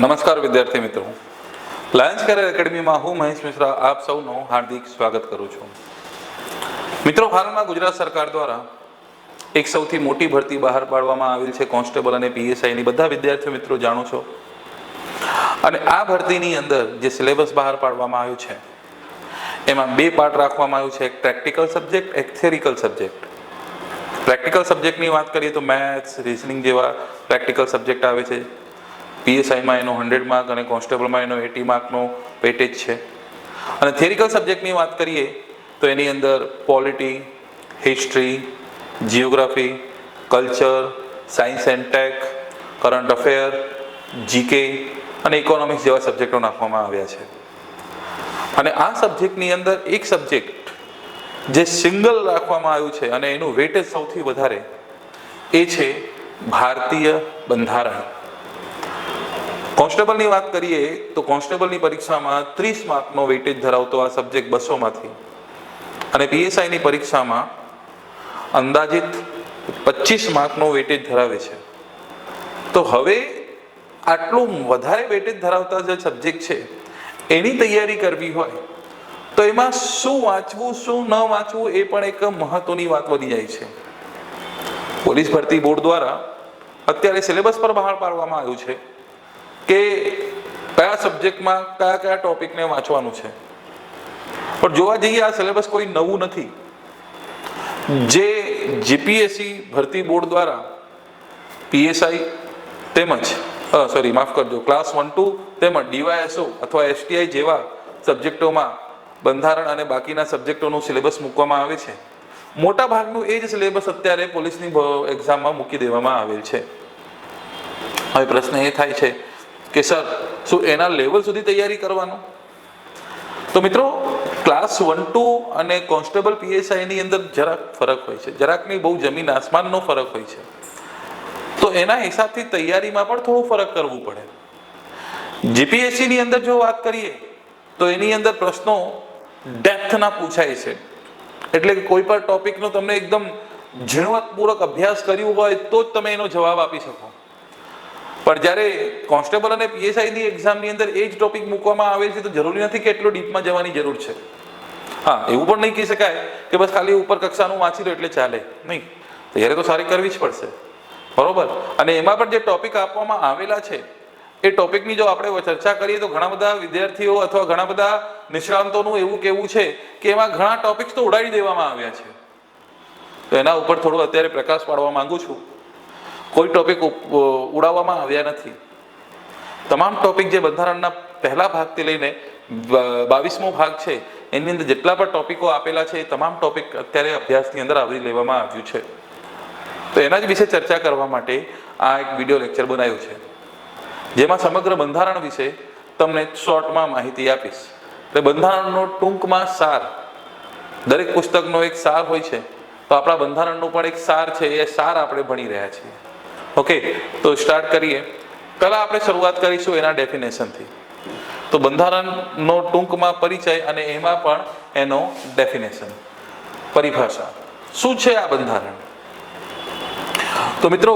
નમસ્કાર વિદ્યાર્થી મિત્રો. લાયન્સ કેરિયર એકેડમીમાં હું મહેશ મિશ્રા આપ સૌનું હાર્દિક સ્વાગત કરું છું. મિત્રો, હાલમાં ગુજરાત સરકાર દ્વારા એક સૌથી મોટી ભરતી બહાર પાડવામાં આવેલ છે કોન્સ્ટેબલ અને પીએસઆઈની બધા વિદ્યાર્થીઓ મિત્રો, જાણો છો? અને આ ભરતીની અંદર જે સિલેબસ બહાર પાડવામાં આવ્યું છે, એમાં બે પાર્ટ રાખવામાં આવ્યું છે. એક પ્રેક્ટિકલ સબ્જેક્ટ, એક થિયરિકલ સબ્જેક્ટ. પ્રેક્ટિકલ સબ્જેક્ટની વાત કરીએ તો મેથ્સ, રિઝનિંગ જેવા પ્રેક્ટિકલ સબ્જેક્ટ આવે છે. પીએસઆઈમાં એનો હંડ્રેડ માર્ક અને કોન્સ્ટેબલમાં એનો એટી માર્કનો પેટેજ છે. અને થિયરિકલ સબ્જેક્ટની વાત કરીએ, તો એની અંદર polity history geography culture science and tech current affair GK અને ઇકોનોમિક્સ જેવા સબ્જેક્ટો નાખવામાં આવ્યા છે. અને આ સબ્જેક્ટની અંદર એક સબ્જેક્ટ જે સિંગલ રાખવામાં આવ્યું છે અને એનું વેટેજ સૌથી વધારે એ છે ભારતીય બંધારણ. કોન્સ્ટેબલની વાત કરીએ તો કોન્સ્ટેબલની પરીક્ષામાં ત્રીસ માર્કનો વેટેજ ધરાવતો આ સબ્જેક્ટ બસોમાંથી. અને પીએસઆઈની પરીક્ષામાં અંદાજિત પચીસ માર્કનો વેટેજ ધરાવે છે. તો હવે આટલું વધારે વેટેજ ધરાવતા જે સબ્જેક્ટ છે, એની તૈયારી કરવી હોય, તો એમાં શું વાંચવું, શું ન વાંચવું એ પણ એક મહત્વની વાત બની જાય છે. પોલીસ ભરતી બોર્ડ દ્વારા અત્યારે સિલેબસ પર બહાર પાડવામાં આવ્યું છે. કે કયા સબ્જેક્ટમાં કયા કયા ટોપિકને વાંચવાનું છે? પણ જોવા જઈએ આ સિલેબસ કોઈ નવું નથી. જે જીપીએસસી ભરતી બોર્ડ દ્વારા પીએસઆઈ તેમજ સોરી માફ કરજો ક્લાસ વન ટુ તેમજ ડીવાયએસઓ અથવા એસટીઆઈ જેવા સબ્જેક્ટોમાં બંધારણ અને બાકીના સબ્જેક્ટોનું સિલેબસ મૂકવામાં આવે છે. મોટા ભાગનું એ જ સિલેબસ અત્યારે પોલીસની એક્ઝામમાં મૂકી દેવામાં આવેલ છે. હવે પ્રશ્ન એ થાય છે કે સર, શું એના લેવલ સુધી તૈયારી કરવાનું? તો મિત્રો ક્લાસ વન ટુ અને કોન્સ્ટેબલ પીએસઆઈની અંદર જરાક ફરક હોય છે. જરાકની બહુ જમીન આસમાનનો ફરક હોય છે. તો એના હિસાબથી તૈયારીમાં પણ થોડું ફરક કરવું પડે. જીપીએસસીની અંદર જો વાત કરીએ, તો એની અંદર પ્રશ્નો ડેપ્થના પૂછાય છે. એટલે કે કોઈ પણ ટોપિકનો તમને એકદમ ઝીણવટપૂર્વક અભ્યાસ કર્યું હોય, તો જ તમે એનો જવાબ આપી શકો. પણ જ્યારે કોન્સ્ટેબલ અને પીએસઆઈની એક્ઝામની અંદર એ જ ટોપિક મૂકવામાં આવે છે, તો જરૂરી નથી કે એટલો ડીપમાં જવાની જરૂર છે. હા, એવું પણ નહીં કહી શકાય કે બસ ખાલી ઉપર કક્ષાનું વાંચી લો એટલે ચાલે. નહીં. તૈયારી તો સારી કરવી જ પડશે. બરોબર? અને એમાં પણ જે ટોપિક આપવામાં આવેલા છે, એ ટોપિકની જો આપણે ચર્ચા કરીએ તો ઘણા બધા વિદ્યાર્થીઓ અથવા ઘણા બધા નિષ્ણાંતોનું એવું કેવું છે કે એમાં ઘણા ટોપિક્સ તો ઉડાડી દેવામાં આવ્યા છે. તો એના ઉપર થોડો અત્યારે પ્રકાશ પાડવા માંગુ છું. કોઈ ટોપિક ઉડાવવામાં આવ્યા નથી. તમામ ટોપિક જે બંધારણના પહેલા ભાગથી લઈને બાવીસમો ભાગ છે, એની અંદર જેટલા પણ ટોપિકો આપેલા છે, એ તમામ ટોપિક અત્યારે અભ્યાસની અંદર આવરી લેવામાં આવ્યું છે. તો એના જ વિશે ચર્ચા કરવા માટે આ એક વીડિયો લેક્ચર બનાવ્યું છે. જેમાં સમગ્ર બંધારણ વિશે તમને શોર્ટમાં માહિતી આપીશ. એટલે બંધારણનો ટૂંકમાં સાર, દરેક પુસ્તકનો એક સાર હોય છે. તો આપણા બંધારણનો પણ એક સાર છે, એ સાર આપણે ભણી રહ્યા છીએ. ઓકે તો સ્ટાર્ટ કરીએ. પહેલાં આપણે શરૂઆત કરીશું એના ડેફિનેશનથી તો બંધારણનો ટૂંકમાં પરિચય અને એમાં પણ એનો ડેફિનેશન પરિભાષા. શું છે આ બંધારણ? તો મિત્રો,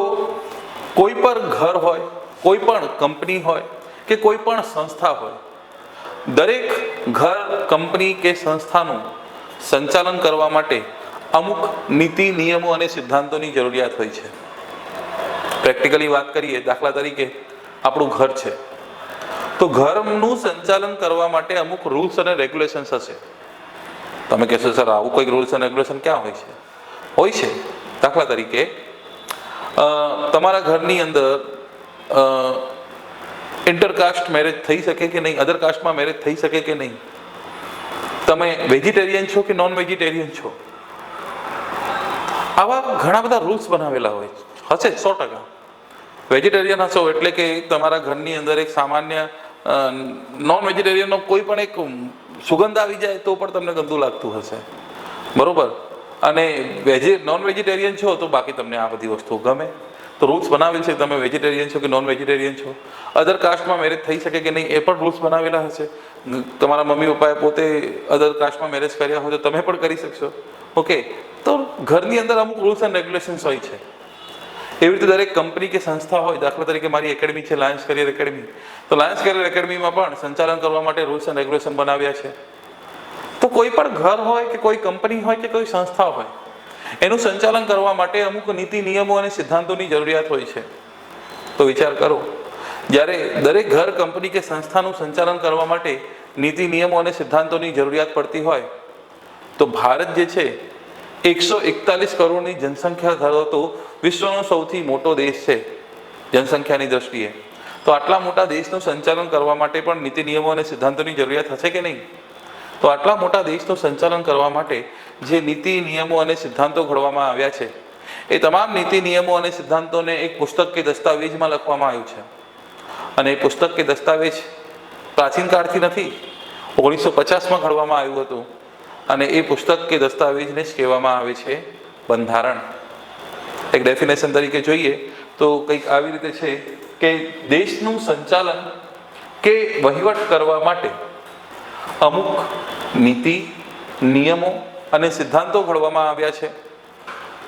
કોઈ પણ ઘર હોય, કોઈ પણ કંપની હોય કે કોઈ પણ સંસ્થા હોય, દરેક ઘર, કંપની કે સંસ્થાનું સંચાલન કરવા માટે અમુક નીતિ, નિયમો અને સિદ્ધાંતોની જરૂરિયાત હોય છે. પ્રેક્ટિકલી વાત કરીએ, દાખલા તરીકે આપણું ઘર છે. તો ઘરનું સંચાલન કરવા માટે અમુક રૂલ્સ અને રેગ્યુલેશન્સ હશે. તમે કહેશો, સર, આવું કોઈ રૂલ્સ અને રેગ્યુલેશન ક્યાં હોય છે? હોય છે. દાખલા તરીકે તમારા ઘરની અંદર ઇન્ટરકાસ્ટ મેરેજ થઈ શકે કે નહીં? અધર કાસ્ટમાં મેરેજ થઈ શકે કે નહીં? તમે વેજીટેરિયન છો કે નોન વેજીટેરિયન છો? આવા ઘણા બધા રૂલ્સ બનાવેલા હોય હશે સો ટકા. વેજીટેરિયન હશો એટલે કે તમારા ઘરની અંદર એક સામાન્ય નોન વેજીટેરિયનનો કોઈ પણ એક સુગંધ આવી જાય તો પણ તમને ગંદુ લાગતું હશે. બરોબર? અને વેજી નોન વેજીટેરિયન છો તો બાકી તમને આ બધી વસ્તુઓ ગમે. તો રૂલ્સ બનાવેલ છે, તમે વેજીટેરિયન છો કે નોન વેજીટેરિયન છો? અધર કાસ્ટમાં મેરેજ થઈ શકે કે નહીં, એ પણ રૂલ્સ બનાવેલા હશે. તમારા મમ્મી પપ્પાએ પોતે અધર કાસ્ટમાં મેરેજ કર્યા હોય તો તમે પણ કરી શકશો. ઓકે તો ઘરની અંદર અમુક રૂલ્સ એન્ડ રેગ્યુલેશન્સ હોય છે. એવી રીતે દરેક કંપની કે સંસ્થા હોય, દાખલા તરીકે મારી એકેડમી છે લાયન્સ કરિયર એકેડમી તો લાયન્સ કરિયર એકેડમીમાં પણ સંચાલન કરવા માટે રૂલ્સ એન્ડ રેગ્યુલેશન બનાવ્યા છે. તો કોઈ પણ ઘર હોય કે કોઈ કંપની હોય કે કોઈ સંસ્થા હોય, એનું સંચાલન કરવા માટે અમુક નીતિ, નિયમો અને સિદ્ધાંતોની જરૂરિયાત હોય છે. તો વિચાર કરો, જ્યારે દરેક ઘર, કંપની કે સંસ્થાનું સંચાલન કરવા માટે નીતિ, નિયમો અને સિદ્ધાંતોની જરૂરિયાત પડતી હોય, તો ભારત જે છે એકસો એકતાલીસ કરોડની જનસંખ્યા ધરાવતો વિશ્વનો સૌથી મોટો દેશ છે જનસંખ્યાની દ્રષ્ટિએ. તો આટલા મોટા દેશનું સંચાલન કરવા માટે પણ નીતિ નિયમો અને સિદ્ધાંતોની જરૂરિયાત હશે કે નહીં? તો આટલા મોટા દેશનું સંચાલન કરવા માટે જે નીતિ નિયમો અને સિદ્ધાંતો ઘડવામાં આવ્યા છે, એ તમામ નીતિ નિયમો અને સિદ્ધાંતોને એક પુસ્તક કે દસ્તાવેજમાં લખવામાં આવ્યું છે. અને એ પુસ્તક કે દસ્તાવેજ પ્રાચીન કાળથી નથી, ઓગણીસો પચાસમાં ઘડવામાં આવ્યું હતું. અને એ પુસ્તક કે દસ્તાવેજને જ કહેવામાં આવે છે બંધારણ. એક ડેફિનેશન તરીકે જોઈએ તો કંઈક આવી રીતે છે કે દેશનું સંચાલન કે વહીવટ કરવા માટે અમુક નીતિ, નિયમો અને સિદ્ધાંતો ઘડવામાં આવ્યા છે.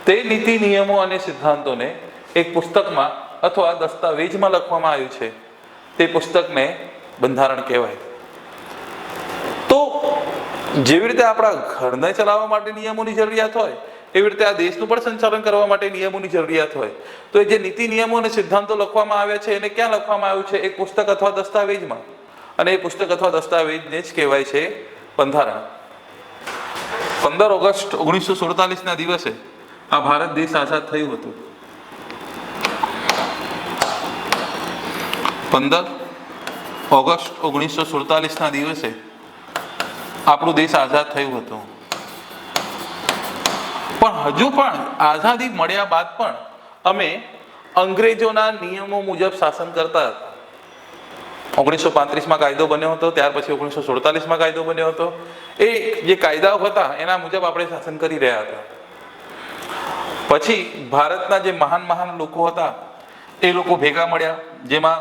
તે નીતિ, નિયમો અને સિદ્ધાંતોને એક પુસ્તકમાં અથવા દસ્તાવેજમાં લખવામાં આવ્યું છે. તે પુસ્તકને બંધારણ કહેવાય. જેવી રીતે આપણા ઘરને ચલાવવા માટે નિયમોની જરૂરિયાત હોય, એવી રીતે આ દેશનું પણ સંચાલન કરવા માટે નિયમોની જરૂરિયાત હોય. તો એ જે નીતિ, નિયમો અને સિદ્ધાંતો લખવામાં આવ્યા છે, એને ક્યાં લખવામાં આવ્યું છે? એક પુસ્તક અથવા દસ્તાવેજમાં. અને એ પુસ્તક અથવા દસ્તાવેજને જ કહેવાય છે બંધારણ પંદર ઓગસ્ટ ઓગણીસો સુડતાલીસના દિવસે આ ભારત દેશ આઝાદ થયું હતું. પંદર ઓગસ્ટ ઓગણીસો સુડતાલીસના દિવસે આપણું દેશ આઝાદ થયું હતું. પણ હજુ પણ આઝાદી મળ્યા બાદ પણ અમે અંગ્રેજોના નિયમો મુજબ શાસન કરતા હતા. ઓગણીસો પાંત્રીસમાં કાયદો બન્યો હતો, ત્યાર પછી ઓગણીસો સુડતાલીસમાં કાયદો બન્યો હતો. એ જે કાયદાઓ હતા, એના મુજબ આપણે શાસન કરી રહ્યા હતા. પછી ભારતના જે મહાન મહાન લોકો હતા, એ લોકો ભેગા મળ્યા, જેમાં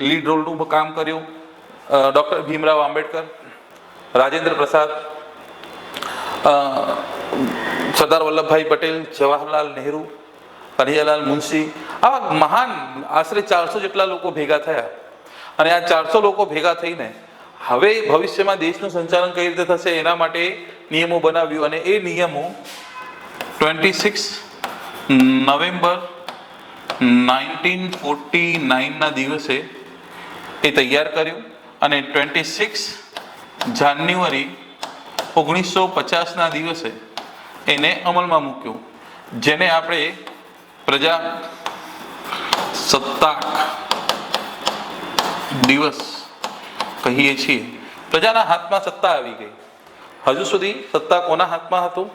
લીડ રોલનું કામ કર્યું ડૉક્ટર ભીમરાવ આંબેડકર રાજેન્દ્ર પ્રસાદ સરદાર વલ્લભભાઈ પટેલ, જવાહરલાલ નહેરુ, કનૈયાલાલ મુનશી, આવા મહાન આશરે ચારસો જેટલા લોકો ભેગા થયા. અને આ ચારસો લોકો ભેગા થઈને હવે ભવિષ્યમાં દેશનું સંચાલન કઈ રીતે થશે એના માટે નિયમો બનાવ્યું અને એ નિયમો twenty six November nineteen forty નાઇનના દિવસે એ તૈયાર કર્યું અને ટ્વેન્ટી સિક્સ જાન્યુઆરી ઓગણીસો પચાસના દિવસે એને અમલમાં મૂક્યું, જેને આપણે પ્રજા સત્તાક દિવસ કહીએ છીએ. પ્રજાના હાથમાં સત્તા આવી ગઈ. હજુ સુધી સત્તા કોના હાથમાં હતું?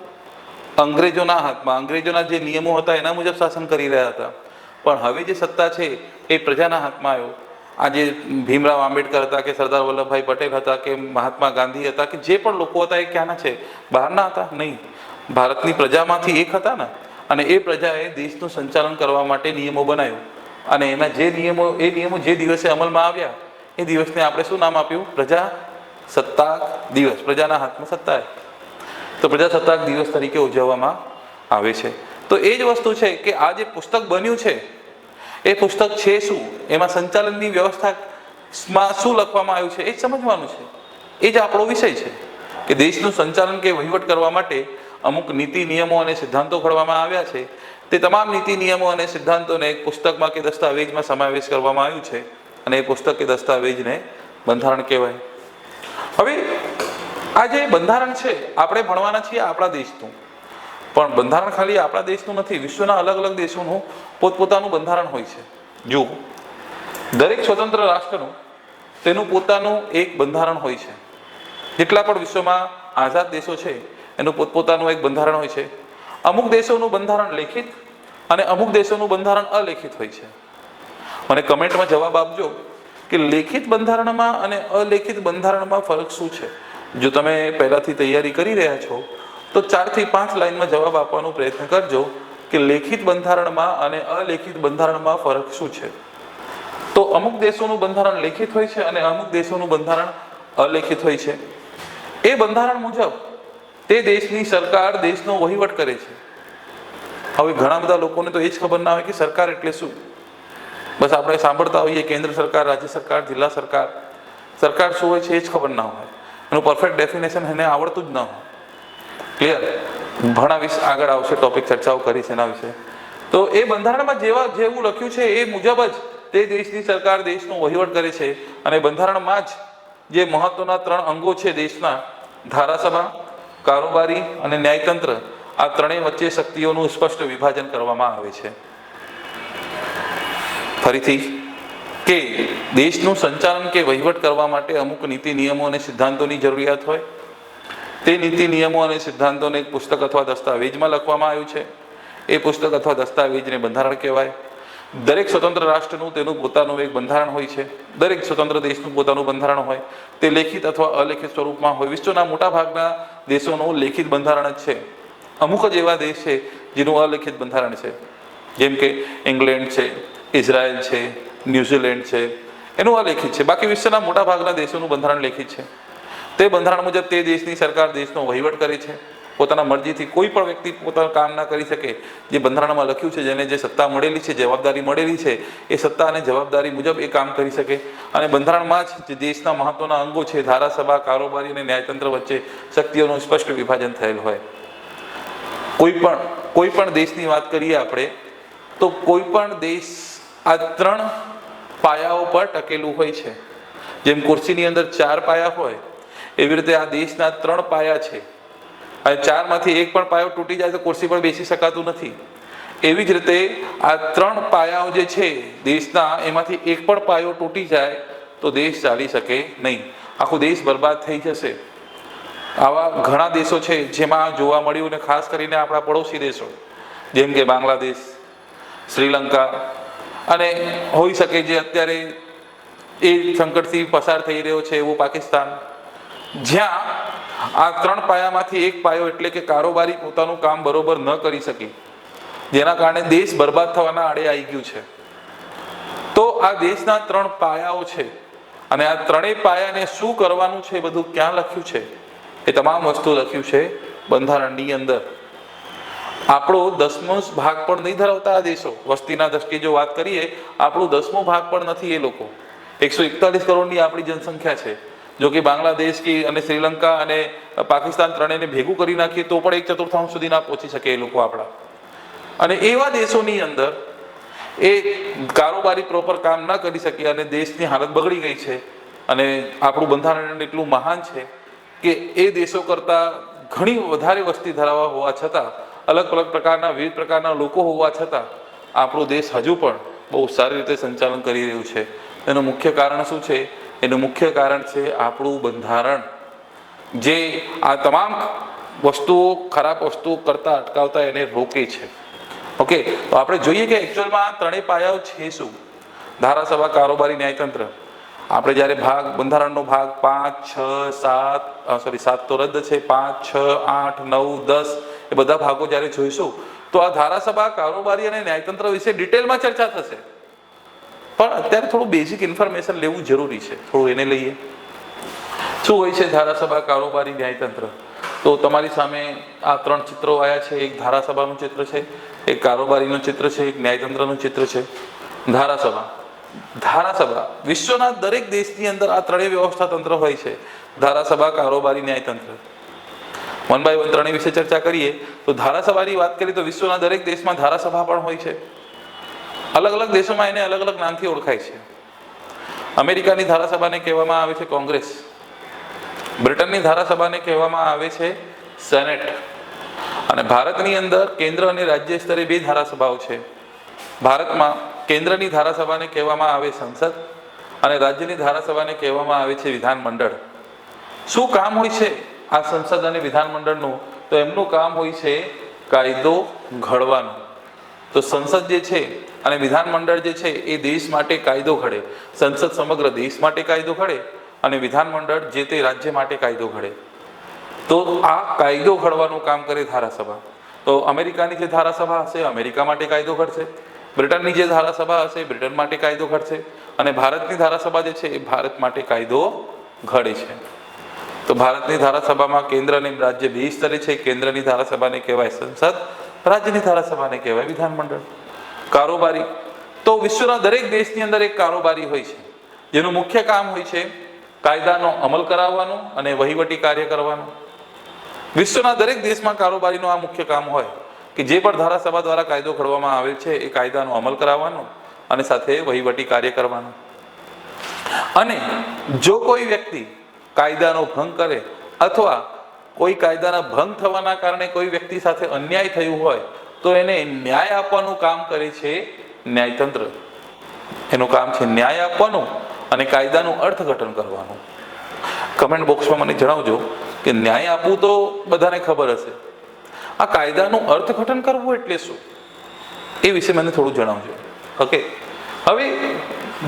અંગ્રેજોના હાથમાં. અંગ્રેજોના જે નિયમો હતા એના મુજબ શાસન કરી રહ્યા હતા. પણ હવે જે સત્તા છે એ પ્રજાના હાથમાં આવ્યો. આજે ભીમરાવ આંબેડકર હતા કે સરદાર વલ્લભભાઈ પટેલ હતા કે મહાત્મા ગાંધી હતા કે જે પણ લોકો હતા એ ક્યાંના છે? બહારના હતા? નહીં. ભારતની પ્રજામાંથી એક હતા ને. અને એ પ્રજાએ દેશનું સંચાલન કરવા માટે નિયમો બનાવ્યો. અને એના જે નિયમો, એ નિયમો જે દિવસે અમલમાં આવ્યા, એ દિવસને આપણે શું નામ આપ્યું? પ્રજા સત્તાક દિવસ. પ્રજાના હાથમાં સત્તા તો પ્રજાસત્તાક દિવસ તરીકે ઉજવવામાં આવે છે. તો એ જ વસ્તુ છે કે આ જે પુસ્તક બન્યું છે એ પુસ્તક છે શું? એમાં સંચાલનની વ્યવસ્થામાં શું લખવામાં આવ્યું છે એ સમજવાનું છે. એ જ આપણો વિષય છે કે દેશનું સંચાલન કે વહીવટ કરવા માટે અમુક નીતિ, નિયમો અને સિદ્ધાંતો ઘડવામાં આવ્યા છે. તે તમામ નીતિ, નિયમો અને સિદ્ધાંતોને એક પુસ્તકમાં કે દસ્તાવેજમાં સમાવેશ કરવામાં આવ્યું છે અને એ પુસ્તક કે દસ્તાવેજને બંધારણ કહેવાય. હવે આ જે બંધારણ છે, આપણે ભણવાના છીએ આપણા દેશનું. પણ બંધારણ ખાલી આપણા દેશનું નથી, વિશ્વના અલગ અલગ દેશોનું પોતપોતાનું બંધારણ હોય છે. જુઓ, દરેક સ્વતંત્ર રાષ્ટ્રનું તેનું પોતાનું એક બંધારણ હોય છે. જેટલા પણ વિશ્વમાં આઝાદ દેશો છે, એનું પોતપોતાનું એક બંધારણ હોય છે. અમુક દેશોનું બંધારણ લેખિત અને અમુક દેશોનું બંધારણ અલેખિત હોય છે. મને કમેન્ટમાં જવાબ આપજો કે લેખિત બંધારણમાં અને અલેખિત બંધારણમાં ફરક શું છે? જો તમે પહેલાંથી તૈયારી કરી રહ્યા છો તો ચારથી પાંચ લાઈનમાં જવાબ આપવાનો પ્રયત્ન કરજો કે લેખિત બંધારણમાં અને અલેખિત બંધારણમાં ફરક શું છે. તો અમુક દેશોનું બંધારણ લેખિત હોય છે અને અમુક દેશોનું બંધારણ અલેખિત હોય છે. એ બંધારણ મુજબ તે દેશની સરકાર દેશનો વહીવટ કરે છે. હવે ઘણા બધા લોકોને તો એ જ ખબર ના હોય કે સરકાર એટલે શું? બસ આપણે સાંભળતા હોઈએ કેન્દ્ર સરકાર, રાજ્ય સરકાર, જિલ્લા સરકાર. સરકાર શું હોય છે એ જ ખબર ના હોય. એનું પરફેક્ટ ડેફિનેશન એને આવડતું જ ન હોય. ક્લિયર ભણાવીશ આગળ આવશે ટોપિક ચર્ચાઓ કરીશ એના વિશે. તો એ બંધારણમાં જેવા જેવું લખ્યું છે એ મુજબ જ તે દેશની સરકાર દેશનો વહીવટ કરે છે અને બંધારણમાં જ જે મહત્વના ત્રણ અંગો છે દેશના, ધારાસભા, કારોબારી અને ન્યાયતંત્ર, આ ત્રણેય વચ્ચે શક્તિઓનું સ્પષ્ટ વિભાજન કરવામાં આવે છે. ફરીથી કે દેશનું સંચાલન કે વહીવટ કરવા માટે અમુક નીતિ નિયમો અને સિદ્ધાંતોની જરૂરિયાત હોય તે નીતિ, નિયમો અને સિદ્ધાંતોને એક પુસ્તક અથવા દસ્તાવેજમાં લખવામાં આવ્યું છે. એ પુસ્તક અથવા દસ્તાવેજને બંધારણ કહેવાય. દરેક સ્વતંત્ર રાષ્ટ્રનું તેનું પોતાનું એક બંધારણ હોય છે. દરેક સ્વતંત્ર દેશનું પોતાનું બંધારણ હોય. તે લેખિત અથવા અલેખિત સ્વરૂપમાં હોય. વિશ્વના મોટા ભાગના દેશોનું લેખિત બંધારણ જ છે. અમુક જ એવા દેશ છે જેનું અલેખિત બંધારણ છે. જેમ કે ઇંગ્લેન્ડ છે, ઇઝરાયલ છે, ન્યુઝીલેન્ડ છે. એનું અલેખિત છે. બાકી વિશ્વના મોટા ભાગના દેશોનું બંધારણ લેખિત છે. તે બંધારણ મુજબ તે દેશની સરકાર દેશનો વહીવટ કરે છે. પોતાના મરજીથી કોઈ પણ વ્યક્તિ પોતાનું કામ ના કરી શકે. જે બંધારણમાં લખ્યું છે, જેને જે સત્તા મળેલી છે, જવાબદારી મળેલી છે, એ સત્તા અને જવાબદારી મુજબ એ કામ કરી શકે. અને બંધારણમાં જ જે દેશના મહત્વના અંગો છે, ધારાસભા, કારોબારી અને ન્યાયતંત્ર વચ્ચે શક્તિઓનું સ્પષ્ટ વિભાજન થયેલ હોય. કોઈ પણ કોઈ પણ દેશની વાત કરીએ આપણે, તો કોઈ પણ દેશ આ ત્રણ પાયાઓ પર ટકેલું હોય છે. જેમ ખુરશીની અંદર ચાર પાયા હોય એવી રીતે આ દેશના ત્રણ પાયા છે. અને ચારમાંથી એક પણ પાયો તૂટી જાય તો ખુરશી પર બેસી શકાતું નથી. એવી જ રીતે આ ત્રણ પાયાઓ જે છે, દેશના એમાંથી એક પણ પાયો તૂટી જાય તો દેશ ચાલી શકે નહીં. આખો દેશ બરબાદ થઈ જશે. આવા ઘણા દેશો છે જેમાં જોવા મળ્યું ને ખાસ કરીને આપણા પડોશી દેશો, જેમ કે બાંગ્લાદેશ, શ્રીલંકા અને હોઈ શકે જે અત્યારે એ સંકટથી પસાર થઈ રહ્યો છે, એવું પાકિસ્તાન. જ્યાં આ ત્રણ પાયામાંથી એક પાયો એટલે કે કારોબારી પોતાનું કામ બરોબર ન કરી શકી, જેના કારણે દેશ બરબાદ થવાના આડે આવી ગયું છે. તો આ દેશના ત્રણ પાયાઓ છે અને આ ત્રણેય પાયાને શું કરવાનું છે બધું ક્યાં લખ્યું છે? એ તમામ વસ્તુ લખ્યું છે બંધારણની અંદર. આપણો દસમો ભાગ પણ નહીં ધરાવતા આ દેશો. વસ્તીના દ્રષ્ટિએ જો વાત કરીએ, આપણો દસમો ભાગ પણ નથી એ લોકો. એકસો એકતાલીસ કરોડની આપણી જનસંખ્યા છે. જો કે બાંગ્લાદેશ કે અને શ્રીલંકા અને પાકિસ્તાન ત્રણેયને ભેગું કરી નાખીએ તો પણ એક ચતુર્થાંશ સુધી ના પહોંચી શકે એ લોકો આપણા. અને એવા દેશોની અંદર એ કારોબારી પ્રોપર કામ ન કરી શકી અને દેશની હાલત બગડી ગઈ છે અને આપણું બંધારણ એટલું મહાન છે કે એ દેશો કરતાં ઘણી વધારે વસ્તી ધરાવવા હોવા છતાં, અલગ અલગ પ્રકારના, વિવિધ પ્રકારના લોકો હોવા છતાં આપણો દેશ હજુ પણ બહુ સારી રીતે સંચાલન કરી રહ્યું છે. એનું મુખ્ય કારણ શું છે? એનું મુખ્ય કારણ છે આપણું બંધારણ. જે આ તમામ વસ્તુઓ, ખરાબ વસ્તુઓ કરતા અટકાવતા એને રોકે છે. ઓકે, તો આપણે જોઈએ કે એકચ્યુઅલમાં ત્રણેય પાયાઓ છે શું? ધારાસભા, કારોબારી, ન્યાયતંત્ર. આપણે જ્યારે ભાગ, બંધારણનો ભાગ પાંચ, છ, સાત સોરી સાત તો રદ છે. પાંચ, છ, આઠ, નવ, દસ, એ બધા ભાગો જ્યારે જોઈશું, તો આ ધારાસભા, કારોબારી અને ન્યાયતંત્ર વિશે ડિટેલમાં ચર્ચા થશે. પણ અત્યારે થોડું બેઝિક ઇન્ફોર્મેશન લેવું જરૂરી છે. થોડું એને લઈએ. શું હોય છે ધારાસભા કારોબારી ન્યાયતંત્ર? તો તમારી સામે આ ત્રણ ચિત્રો આવ્યા છે. એક ધારાસભાનું ચિત્ર છે, એક કારોબારીનું ચિત્ર છે, એક ન્યાયતંત્રનું ચિત્ર છે. ધારાસભા. ધારાસભા. વિશ્વના દરેક દેશની અંદર આ ત્રણેય વ્યવસ્થા તંત્ર હોય છે. ધારાસભા, કારોબારી, ન્યાયતંત્ર. વન બાય વન ત્રણેય વિશે ચર્ચા કરીએ, તો ધારાસભાની વાત કરીએ તો વિશ્વના દરેક દેશમાં ધારાસભા પણ હોય છે. અલગ અલગ દેશોમાં એને અલગ અલગ નામથી ઓળખાય છે. અમેરિકાની ધારાસભાને કહેવામાં આવે છે કોંગ્રેસ. બ્રિટનની ધારાસભાને કહેવામાં આવે છે સેનેટ. અને ભારતની અંદર કેન્દ્ર અને રાજ્ય સ્તરે બે ધારાસભાઓ છે. ભારતમાં કેન્દ્રની ધારાસભાને કહેવામાં આવે સંસદ અને રાજ્યની ધારાસભાને કહેવામાં આવે છે વિધાનમંડળ શું કામ હોય છે આ સંસદ અને વિધાનમંડળનું તો એમનું કામ હોય છે કાયદો ઘડવાનું. તો સંસદ જે છે અને વિધાનમંડળ જે છે એ દેશ માટે કાયદો ઘડે. સંસદ સમગ્ર દેશ માટે કાયદો ઘડે અને વિધાનમંડળ જે તે રાજ્ય માટે કાયદો ઘડે. તો આ કાયદો ઘડવાનું કામ કરે ધારાસભા. તો અમેરિકાની જે ધારાસભા હશે, અમેરિકા માટે કાયદો ઘડશે. બ્રિટનની જે ધારાસભા હશે, બ્રિટન માટે કાયદો ઘડશે. અને ભારતની ધારાસભા જે છે એ ભારત માટે કાયદો ઘડે છે. તો ભારતની ધારાસભામાં કેન્દ્ર અને રાજ્ય બે સ્તરે છે. કેન્દ્રની ધારાસભાને કહેવાય સંસદ રાજ્યની ધારાસભાને કહેવાય, વિધાનમંડળ. કારોબારી. તો વિશ્વના દરેક દેશની અંદર એક કારોબારી હોય છે. જેનું મુખ્ય કામ હોય છે કાયદાનો અમલ કરાવવાનું અને વહીવટી કાર્ય કરવાનું. વિશ્વના દરેક દેશમાં કારોબારીનું આ મુખ્ય કામ હોય કે જે પણ ધારાસભા દ્વારા કાયદો ઘડવામાં આવે છે, એ કાયદાનો અમલ કરાવવાનો અને સાથે વહીવટી કાર્ય કરવાનું. અને જો કોઈ વ્યક્તિ કાયદાનો ભંગ કરે અથવા કોઈ કાયદાના ભંગ થવાના કારણે કોઈ વ્યક્તિ સાથે અન્યાય થયું હોય, તો એને ન્યાય આપવાનું કામ કરે છે ન્યાયતંત્ર. એનું કામ છે ન્યાય આપવાનું અને કાયદાનું અર્થઘટન કરવાનું. કમેન્ટ બોક્સમાં મને જણાવજો કે ન્યાય આપવું તો બધાને ખબર હશે. આ કાયદાનું અર્થઘટન કરવું એટલે શું? એ વિશે મને થોડું જણાવજો. ઓકે હવે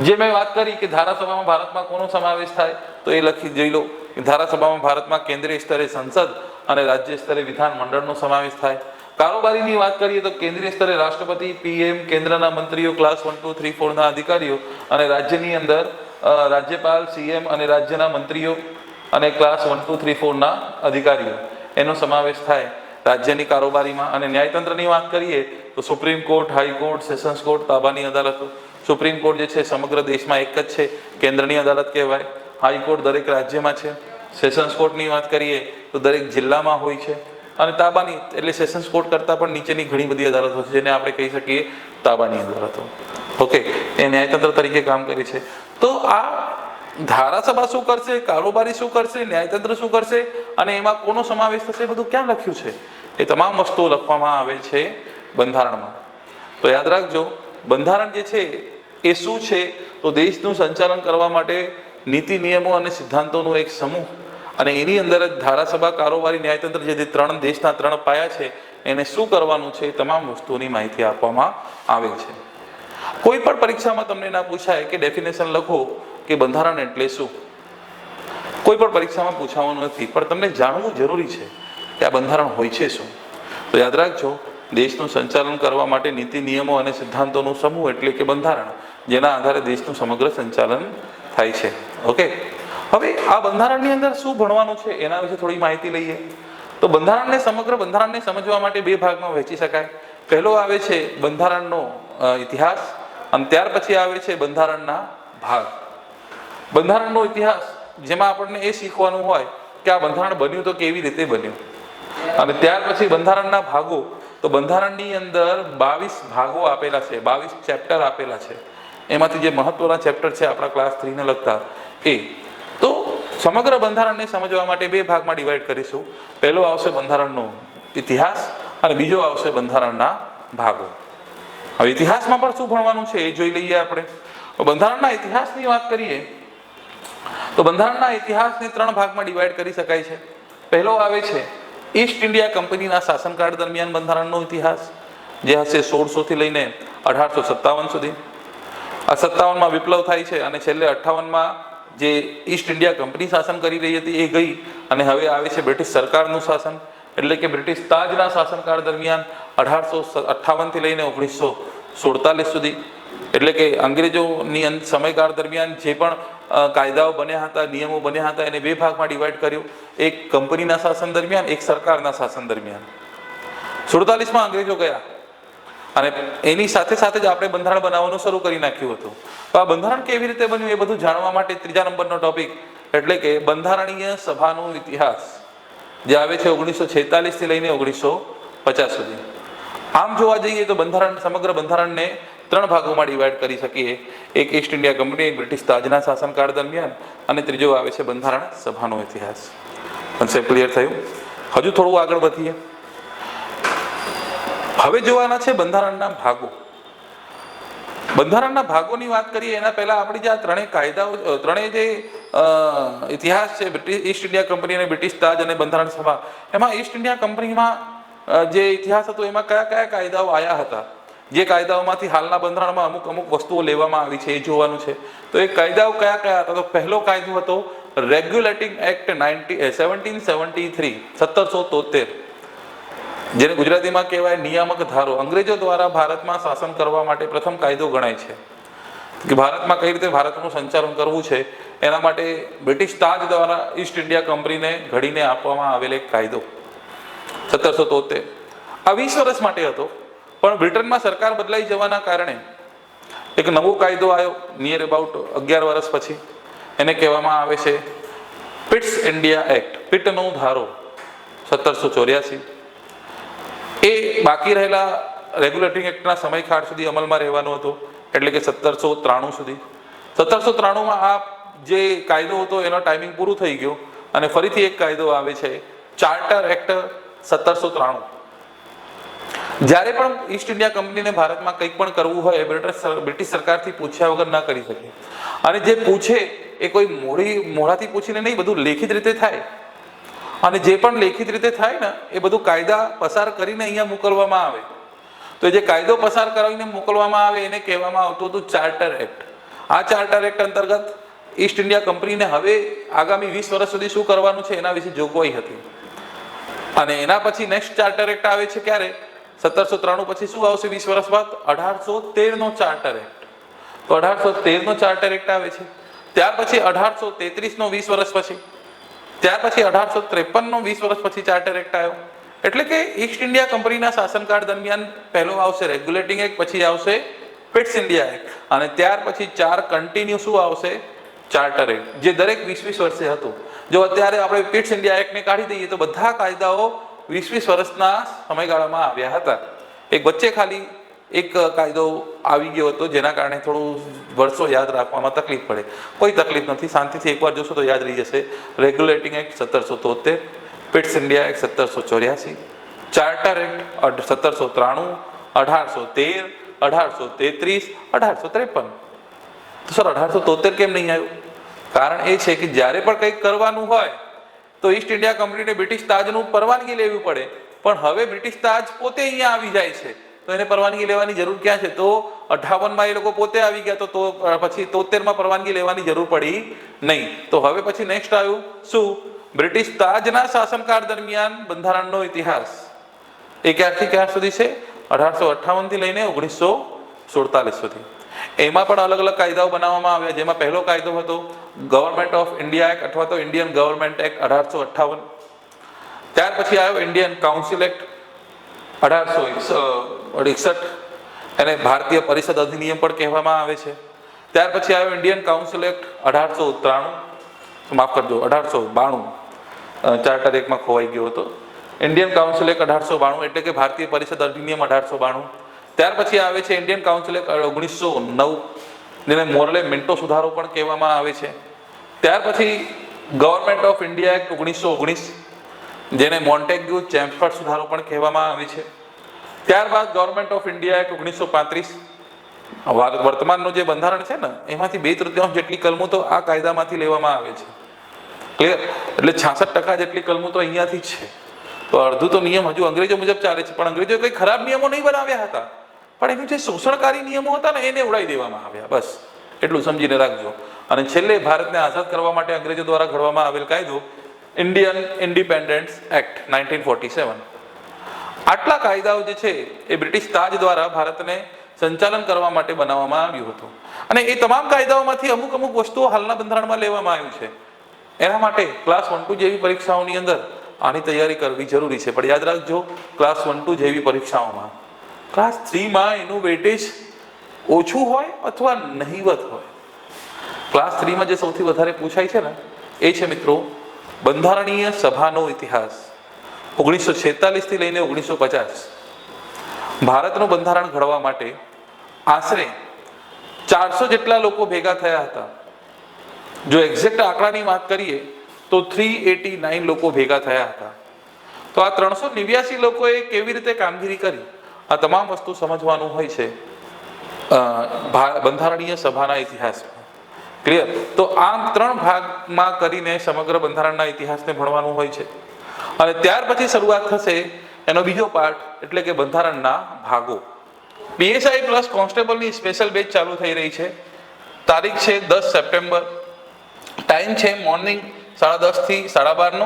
જે મેં વાત કરી કે ધારાસભામાં ભારતમાં કોનો સમાવેશ થાય, તો એ લખી જોઈ લો. ધારાસભામાં ભારતમાં કેન્દ્રીય સ્તરે સંસદ અને રાજ્ય સ્તરે વિધાનમંડળનો સમાવેશ થાય. કારોબારીની વાત કરીએ તો કેન્દ્રીય સ્તરે રાષ્ટ્રપતિ, પીએમ, કેન્દ્રના મંત્રીઓ, ક્લાસ વન, ટુ, થ્રી, ફોરના અધિકારીઓ અને રાજ્યની અંદર રાજ્યપાલ, સીએમ અને રાજ્યના મંત્રીઓ અને ક્લાસ વન, ટુ, થ્રી, ફોરના અધિકારીઓ. એનો સમાવેશ થાય. રાજ્યની કારોબારીમાં અને ન્યાયતંત્રની વાત કરીએ તો supreme court high court sessions court, તાબાની અદાલતો. સુપ્રીમ કોર્ટ જે છે સમગ્ર દેશમાં એક જ છે. કેન્દ્રની અદાલત કહેવાય. હાઈકોર્ટ દરેક રાજ્યમાં છે. સેશન્સ કોર્ટની વાત કરીએ તો દરેક જિલ્લામાં હોય છે. અને તાબાની, એટલે સેશન્સ કોર્ટ કરતાં પણ નીચેની ઘણી બધી અદાલતો છે, જેને આપણે કહી શકીએ તાબાની અદાલતો. ઓકે એ ન્યાયતંત્ર તરીકે કામ કરે છે. તો આ ધારાસભા શું કરશે, કારોબારી શું કરશે, ન્યાયતંત્ર શું કરશે, અને એમાં કોનો સમાવેશ થશે બધું ક્યાં લખ્યું છે? એ તમામ વસ્તુઓ લખવામાં આવે છે બંધારણમાં. તો યાદ રાખજો, બંધારણ જે છે, એ શું છે? તો દેશનું સંચાલન કરવા માટે નીતિ, નિયમો અને સિદ્ધાંતોનો એક સમૂહ. અને એની અંદર જ ધારાસભા, કારોબારી, ન્યાયતંત્ર જે ત્રણ દેશના ત્રણ પાયા છે, એને શું કરવાનું છે એ તમામ વસ્તુઓની માહિતી આપવામાં આવે છે. કોઈ પણ પરીક્ષામાં તમને ના પૂછાય કે ડેફિનેશન લખો કે બંધારણ એટલે શું. કોઈ પણ પરીક્ષામાં પૂછાવાનું નથી, પણ તમને જાણવું જરૂરી છે કે આ બંધારણ હોય છે શું. તો યાદ રાખજો, દેશનું સંચાલન કરવા માટે નીતિ, નિયમો અને સિદ્ધાંતોનું સમૂહ એટલે કે બંધારણ, જેના આધારે દેશનું સમગ્ર સંચાલન થાય છે. ઓકે હવે આ બંધારણની અંદર શું ભણવાનું છે એના વિશે થોડી માહિતી લઈએ. તો બંધારણને સમગ્ર બંધારણને સમજવા માટે બે ભાગમાં વહેંચી શકાય. પહેલો આવે છે બંધારણનો ઇતિહાસ અને ત્યાર પછી આવે છે બંધારણના ભાગ. બંધારણનો ઇતિહાસ જેમાં આપણને એ શીખવાનું હોય કે આ બંધારણ બન્યું તો કેવી રીતે બન્યું. અને ત્યાર પછી બંધારણના ભાગો. તો બંધારણની અંદર બાવીસ ભાગો આપેલા છે, બાવીસ ચેપ્ટર આપેલા છે. એમાંથી જે મહત્વના ચેપ્ટર છે આપણા ક્લાસ થ્રીને લગતા. એ. તો સમગ્ર બંધારણને સમજવા માટે બે ભાગમાં ડિવાઈડ કરીશું. પહેલો આવશે બંધારણનો ઇતિહાસ અને બીજો આવશે બંધારણના ભાગો. હવે ઇતિહાસમાં પણ શું ભણવાનું છે એ જોઈ લઈએ આપણે. બંધારણના ઇતિહાસની વાત કરીએ, તો બંધારણના ઇતિહાસને ત્રણ ભાગમાં ડિવાઈડ કરી શકાય છે. પહેલો આવે છે ઈસ્ટ ઇન્ડિયા કંપનીના શાસનકાળ દરમિયાન બંધારણનો ઇતિહાસ, જે હશે સોળસો થી લઈને અઢારસો સત્તાવન સુધી. આ સત્તાવનમાં વિપ્લવ થાય છે અને છેલ્લે અઠ્ઠાવનમાં જે ઈસ્ટ ઇન્ડિયા કંપની શાસન કરી રહી હતી, એ ગઈ અને હવે આવે છે બ્રિટિશ સરકારનું શાસન. એટલે કે બ્રિટિશ તાજના શાસનકાળ દરમિયાન અઢારસો અઠ્ઠાવનથી લઈને ઓગણીસો સુડતાલીસ સુધી. એટલે કે અંગ્રેજોની સમયકાળ દરમિયાન જે પણ કાયદાઓ બન્યા હતા, નિયમો બન્યા હતા, એને બે ભાગમાં ડિવાઈડ કર્યું. એક કંપનીના શાસન દરમિયાન, એક સરકારના શાસન દરમિયાન. સુડતાલીસમાં અંગ્રેજો ગયા. અને એની સાથે સાથે જ આપણે બંધારણ બનાવવાનું શરૂ કરી નાખ્યું હતું. તો આ બંધારણ કેવી રીતે બન્યું એ બધું જાણવા માટે ત્રીજા નંબરનો ટોપિક એટલે કે બંધારણીય સભાનો ઇતિહાસ, જે આવે છે ઓગણીસો છેતાલીસથી લઈને ઓગણીસો પચાસ સુધી. આમ જોવા જઈએ તો બંધારણ, સમગ્ર બંધારણને ત્રણ ભાગોમાં ડિવાઈડ કરી શકીએ. એક ઈસ્ટ ઇન્ડિયા કંપની એક બ્રિટિશ તાજના શાસનકાળ દરમિયાન અને ત્રીજો આવે છે બંધારણ સભાનો ઇતિહાસ. કન્સેપ્ટ ક્લિયર થયું? હજુ થોડું આગળ વધીએ. હવે જોવાના છે બંધારણના ભાગો. બંધારણના ભાગોની વાત કરીએ, એના પહેલા આપણી જે આ ત્રણેય કાયદાઓ ત્રણેય જે ઇતિહાસ છે, બ્રિટિશ, ઈસ્ટ ઇન્ડિયા કંપની અને બ્રિટિશ તાજ અને બંધારણ સભા, એમાં ઈસ્ટ ઇન્ડિયા કંપનીમાં જે ઇતિહાસ હતો, એમાં કયા કયા કાયદાઓ આવ્યા હતા? જે કાયદાઓમાંથી હાલના બંધારણમાં અમુક અમુક વસ્તુઓ લેવામાં આવી છે, એ જોવાનું છે. તો એ કાયદાઓ કયા કયા હતા? તો પહેલો કાયદો હતો, regulating act ninety seventeen seventy three, સત્તરસો તોતેર જેને ગુજરાતીમાં કહેવાય નિયામક ધારો. અંગ્રેજો દ્વારા ભારતમાં શાસન કરવા માટે પ્રથમ કાયદો ગણાય છે. કે ભારતમાં કઈ રીતે ભારતનું સંચાલન કરવું છે, એના માટે બ્રિટિશ તાજ દ્વારા ઈસ્ટ ઇન્ડિયા કંપનીને ઘડીને આપવામાં આવેલ એક કાયદો. સત્તરસો તોતેર. આ વીસ વર્ષ માટે હતો, પણ બ્રિટનમાં સરકાર બદલાઈ જવાના કારણે એક નવો કાયદો આવ્યો નિયર અબાઉટ અગિયાર વર્ષ પછી. એને કહેવામાં આવે છે પિટ્સ ઇન્ડિયા એક્ટ પિટનો ધારો, સત્તરસો ચોર્યાસી. એ બાકી રહેલા રેગ્યુલેટિંગ એક્ટના સમયકાળ સુધી અમલમાં રહેવાનો હતો. એટલે કે સત્તરસો ત્રાણું સુધી. સત્તરસો ત્રાણુંમાં આ જે કાયદો હતો, એનો ટાઈમિંગ પૂરું થઈ ગયો અને ફરીથી એક કાયદો આવે છે ચાર્ટર એક્ટ સત્તરસો ત્રાણું. જ્યારે પણ ઈસ્ટ ઇન્ડિયા કંપનીને ભારતમાં કંઈક પણ કરવું હોય બ્રિટિશ બ્રિટિશ સરકારથી પૂછ્યા વગર ના કરી શકે. અને જે પૂછે, એ કોઈ મોડી, મોઢાથી પૂછીને નહીં, બધું લેખિત રીતે થાય. અને જે પણ લેખિત રીતે થાય ને, એ બધું કાયદા પસાર કરીને અહીંયા મોકલવામાં આવે. તો જે કાયદો પસાર કરાવીને મોકલવામાં આવે, એને કહેવામાં આવતું હતું ચાર્ટર એક્ટ આ ચાર્ટર એક્ટ અંતર્ગત ઈસ્ટ ઇન્ડિયા કંપનીને હવે આગામી વીસ વર્ષ સુધી શું કરવાનું છે એના વિશે જોગવાઈ હતી. અને એના પછી નેક્સ્ટ ચાર્ટર એક્ટ આવે છે ક્યારે? સત્તરસો ત્રાણું પછી શું આવશે વીસ વર્ષ બાદ? અઢારસો તેર નો ચાર્ટર એક્ટ તો અઢારસો તેર નો ચાર્ટર એક્ટ આવે છે. ત્યાર પછી અઢારસો તેત્રીસ નો વીસ વર્ષ પછી. ત્યાર પછી અઢારસો ત્રેપન નો વીસ વર્ષ પછી ચાર્ટર એક્ટ આવ્યો. એટલે કે ઈસ્ટ ઇન્ડિયા કંપનીના શાસનકાળ દરમિયાન પહેલો આવશે રેગ્યુલેટિંગ એક્ટ પછી આવશે પિટ્સ ઇન્ડિયા એક્ટ અને ત્યાર પછી ચાર કન્ટિન્યુ શું આવશે? ચાર્ટર એક્ટ જે દરેક વીસ વીસ વર્ષે હતું. જો અત્યારે આપણે પિટ્સ ઇન્ડિયા એક્ટને કાઢી દઈએ તો બધા કાયદાઓ વીસ વીસ વર્ષના સમયગાળામાં આવ્યા હતા. એક વચ્ચે ખાલી એક કાયદો આવી ગયો હતો જેના કારણે થોડું વર્ષો યાદ રાખવામાં તકલીફ પડે. કોઈ તકલીફ નથી. શાંતિથી એકવાર જોશો તો યાદ રહી જશે. રેગ્યુલેટિંગ એક્ટ સત્તરસો તોતેર પિટ્સ ઇન્ડિયા એક્ટ સત્તરસો ચોર્યાસી ચાર્ટર એક્ટ સત્તરસો ત્રાણું, અઢારસો તેર, અઢારસો તેત્રીસ, અઢારસો ત્રેપન. તો સર, અઢારસો તોતેર કેમ નહીં આવ્યું? કારણ એ છે કે જ્યારે પણ કંઈક કરવાનું હોય, તો ઈસ્ટ ઇન્ડિયા કંપનીને બ્રિટિશ તાજનું પરવાનગી લેવી પડે. પણ હવે બ્રિટિશ તાજ પોતે અહીંયા આવી જાય છે. તો એને પરવાનગી લેવાની જરૂર ક્યાં છે? તો અઠાવનમાં એ લોકો પોતે આવી ગયા, તો પછી તોતેરમાં પરવાનગી લેવાની જરૂર પડી નહીં. તો હવે પછી નેક્સ્ટ આવ્યું શું? બ્રિટિશ તાજના શાસનકાળ દરમિયાન બંધારણનો ઇતિહાસ. એ ક્યારથી ક્યાર સુધી છે? અઢારસો અઠ્ઠાવનથી લઈને ઓગણીસો સુડતાલીસ સુધી. એમાં પણ અલગ અલગ કાયદાઓ બનાવવામાં આવ્યા, જેમાં પહેલો કાયદો હતો ગવર્મેન્ટ ઓફ ઇન્ડિયા એક્ટ અથવા તો ઇન્ડિયન ગવર્મેન્ટ એક્ટ અઢારસો અઠ્ઠાવન. ત્યાર પછી આવ્યો ઇન્ડિયન કાઉન્સિલ એક્ટ અઢારસો એકસઠ એને ભારતીય પરિષદ અધિનિયમ પણ કહેવામાં આવે છે. ત્યાર પછી આવ્યો ઇન્ડિયન કાઉન્સિલ એક્ટ અઢારસો ત્રાણું. માફ કરજો, અઢારસો બાણું ચાર્ટર એકમાં ખોવાઈ ગયો હતો. ઇન્ડિયન કાઉન્સિલ એક્ટ અઢારસો બાણું એટલે કે ભારતીય પરિષદ અધિનિયમ અઢારસો બાણું. ત્યાર પછી આવે છે ઇન્ડિયન કાઉન્સિલ એક્ટ ઓગણીસો નવ, જેને મોરલે મિન્ટો સુધારો પણ કહેવામાં આવે છે. ત્યાર પછી ગવર્મેન્ટ ઓફ ઇન્ડિયા એક્ટ ઓગણીસો ઓગણીસ જેને મોન્ટેગ્યુ ચેમ્ફર્ડ સુધારો પણ કહેવામાં આવે છે. ત્યારબાદ ગવર્મેન્ટ ઓફ ઇન્ડિયા એક્ટ ઓગણીસો પાંત્રીસ વર્તમાનનું જે બંધારણ છે ને, એમાંથી બે તૃતીયાંશ જેટલી કલમો તો આ કાયદામાંથી લેવામાં આવે છે. ક્લિયર એટલે છાસઠ ટકા જેટલી કલમો તો અહીંયાથી છે. તો અડધું તો નિયમ હજુ અંગ્રેજો મુજબ ચાલે છે, પણ અંગ્રેજો કંઈ ખરાબ નિયમો નહીં બનાવ્યા હતા. પણ એનું જે શોષણકારી નિયમો હતા ને, એને ઉડાઈ દેવામાં આવ્યા, બસ. એટલું સમજીને રાખજો. અને છેલ્લે ભારતને આઝાદ કરવા માટે અંગ્રેજો દ્વારા ઘડવામાં આવેલ કાયદો Indian Independence Act nineteen forty seven આટલા કાયદાઓ જે છે, એ બ્રિટિશ તાજ દ્વારા ભારતને સંચાલન કરવા માટે બનાવવામાં આવ્યું હતું. અને એ તમામ કાયદાઓમાંથી અમુક અમુક વસ્તુઓ હાલના બંધારણમાં લેવામાં આવ્યું છે. એના માટે ક્લાસ વન ટુ જેવી પરીક્ષાઓની અંદર આની તૈયારી કરવી જરૂરી છે. પણ યાદ રાખજો ક્લાસ વન ટુ જેવી પરીક્ષાઓમાં ક્લાસ થ્રીમાં એનું વેટેજ ઓછું હોય અથવા નહીવત હોય? ક્લાસ થ્રીમાં જે સૌથી વધારે પૂછાય છે ને, એ છે મિત્રો બંધારણીય સભાનો ઇતિહાસ. ઓગણીસો થી લઈને ઓગણીસો પચાસ. ભારતનું બંધારણ ઘડવા માટે આશરે ચારસો જેટલા લોકો ભેગા થયા હતા. જો એક્ઝેક્ટ આંકડાની વાત કરીએ, તો થ્રી એટી નાઇન લોકો ભેગા થયા હતા. તો આ ત્રણસો નેવ્યાસી લોકોએ કેવી રીતે કામગીરી કરી? આ તમામ વસ્તુ સમજવાનું હોય છે. બંધારણીય સભાના ઇતિહાસમાં. ક્લિયર? તો આમ ત્રણ ભાગમાં કરીને સમગ્ર બંધારણના ઇતિહાસને ભણવાનું હોય છે. અને ત્યાર પછી શરૂઆત થશે એનો બીજો પાર્ટ એટલે કે બંધારણના ભાગો. બીએસઆઈ પ્લસ કોન્સ્ટેબલની સ્પેશિયલ બેચ ચાલુ થઈ રહી છે. તારીખ છે દસ સપ્ટેમ્બર. ટાઈમ છે મોર્નિંગ સાડા દસથી સાડા બારનો.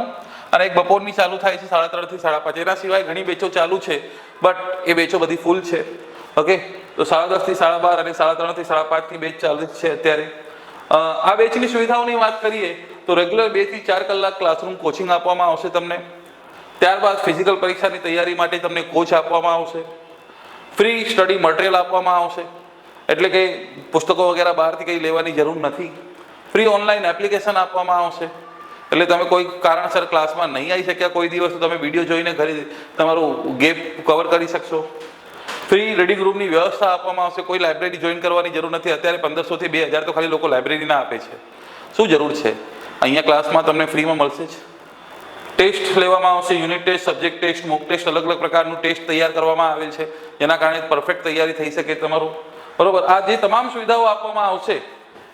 અને એક બપોરની ચાલુ થાય છે સાડા ત્રણથી સાડા પાંચ. એના સિવાય ઘણી બેચો ચાલુ છે, બટ એ બેચો બધી ફૂલ છે. ઓકે? તો સાડા દસથી સાડા બાર અને સાડા ત્રણથી સાડા પાંચની બેચ ચાલુ છે અત્યારે. આ બેચની સુવિધાઓની વાત કરીએ તો રેગ્યુલર બેથી ચાર કલાક ક્લાસરૂમ કોચિંગ આપવામાં આવશે તમને. ત્યારબાદ ફિઝિકલ પરીક્ષાની તૈયારી માટે તમને કોચ આપવામાં આવશે. ફ્રી સ્ટડી મટીરિયલ આપવામાં આવશે. એટલે કે પુસ્તકો વગેરે બહારથી કંઈ લેવાની જરૂર નથી. ફ્રી ઓનલાઈન એપ્લિકેશન આપવામાં આવશે. એટલે તમે કોઈ કારણસર ક્લાસમાં નહીં આવી શક્યા કોઈ દિવસ, તો તમે વીડિયો જોઈને ઘરે તમારું ગેપ કવર કરી શકશો. ફ્રી રેડિંગ રૂમની વ્યવસ્થા આપવામાં આવશે. કોઈ લાઇબ્રેરી જોઈન કરવાની જરૂર નથી. અત્યારે પંદરસોથી બે હજાર તો ખાલી લોકો લાઇબ્રેરીના આપે છે. શું જરૂર છે? અહીંયા ક્લાસમાં તમને ફ્રીમાં મળશે જ. ટેસ્ટ લેવામાં આવશે unit test subject test mock test અલગ અલગ પ્રકારનું ટેસ્ટ તૈયાર કરવામાં આવેલ છે. જેના કારણે પરફેક્ટ તૈયારી થઈ શકે તમારું. બરોબર? આ જે તમામ સુવિધાઓ આપવામાં આવશે,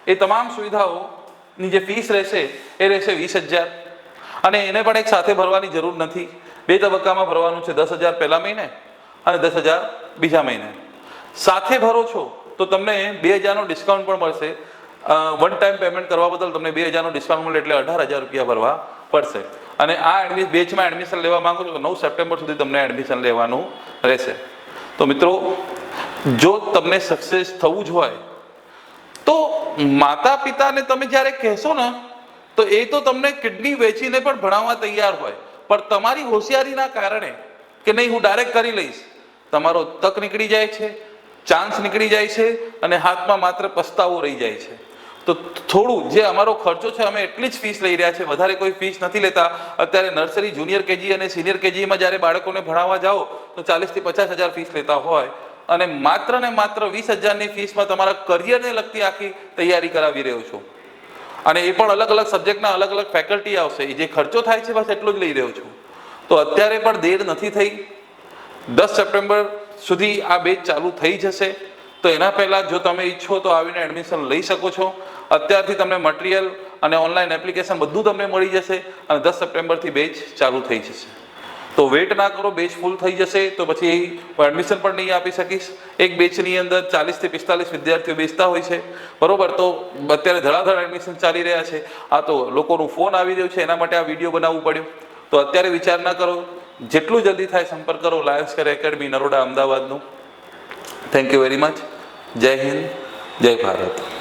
એ તમામ સુવિધાઓની જે ફીસ રહેશે, એ રહેશે વીસ હજાર. અને એને પણ એક સાથે ભરવાની જરૂર નથી. બે તબક્કામાં ભરવાનું છે. દસ હજાર પહેલા મહિને અને દસ હજાર બીજા મહિને. સાથે ભરો છો તો તમને બે હજારનો ડિસ્કાઉન્ટ પણ મળશે. વન ટાઈમ પેમેન્ટ કરવા બદલ તમને બે હજારનો ડિસ્કાઉન્ટ મળે એટલે અઢાર હજાર રૂપિયા ભરવા પડશે. અને આ એડમિ બેચમાં એડમિશન લેવા માંગો છો તો નવ સપ્ટેમ્બર સુધી તમને એડમિશન લેવાનું રહેશે. તો મિત્રો, જો તમને સક્સેસ થવું જ હોય, તો માતા પિતાને તમે જ્યારે કહેશો ને, તો એ તો તમને કિડની વેચીને પણ ભણાવવા તૈયાર હોય. પણ તમારી હોશિયારીના કારણે કે નહીં, હું ડાયરેક્ટ કરી લઈશ. તમારો તક નીકળી જાય છે ચાન્સ નીકળી જાય છે અને હાથમાં માત્ર પસ્તાવો રહી જાય છે. તો થોડું જે અમારો ખર્ચો છે, અમે એટલી જ ફીસ લઈ રહ્યા છે. વધારે કોઈ ફીસ નથી લેતા. અત્યારે નર્સરી જુનિયર કેજી અને સિનિયર કેજીમાં જ્યારે બાળકોને ભણાવવા જાઓ, તો ચાલીસથી પચાસ હજાર ફીસ લેતા હોય અને માત્ર ને માત્ર વીસ હજારની ફીસમાં તમારા કરિયરને લગતી આખી તૈયારી કરાવી રહ્યો છું. અને એ પણ અલગ અલગ સબ્જેક્ટના અલગ અલગ ફેકલ્ટી આવશે જે ખર્ચો થાય છે, બસ એટલો જ લઈ રહ્યો છું. તો અત્યારે પણ દેર નથી થઈ. દસ સપ્ટેમ્બર સુધી આ બેચ ચાલુ થઈ જશે. તો એના પહેલાં જો તમે ઈચ્છો તો આવીને એડમિશન લઈ શકો છો. અત્યારથી તમને મટીરિયલ અને ઓનલાઈન એપ્લિકેશન બધું તમને મળી જશે અને દસ સપ્ટેમ્બરથી બેચ ચાલુ થઈ જશે. તો વેટ ના કરો, બેચ ફૂલ થઈ જશે, તો પછી હું એડમિશન પણ નહીં આપી શકીશ. એક બેચની અંદર ચાલીસથી પિસ્તાલીસ વિદ્યાર્થીઓ બેસતા હોય છે. બરોબર, તો અત્યારે ધડાધડ એડમિશન ચાલી રહ્યા છે. આ તો લોકોનું ફોન આવી રહ્યું છે, એના માટે આ વીડિયો બનાવવું પડ્યું. તો અત્યારે વિચાર ના કરો જેટલું જલ્દી થાય સંપર્ક કરો. લાયન્સ કેર એકેડમી નરોડા, અમદાવાદનું. થેન્ક યુ વેરી મચ જય હિન્દ, જય ભારત.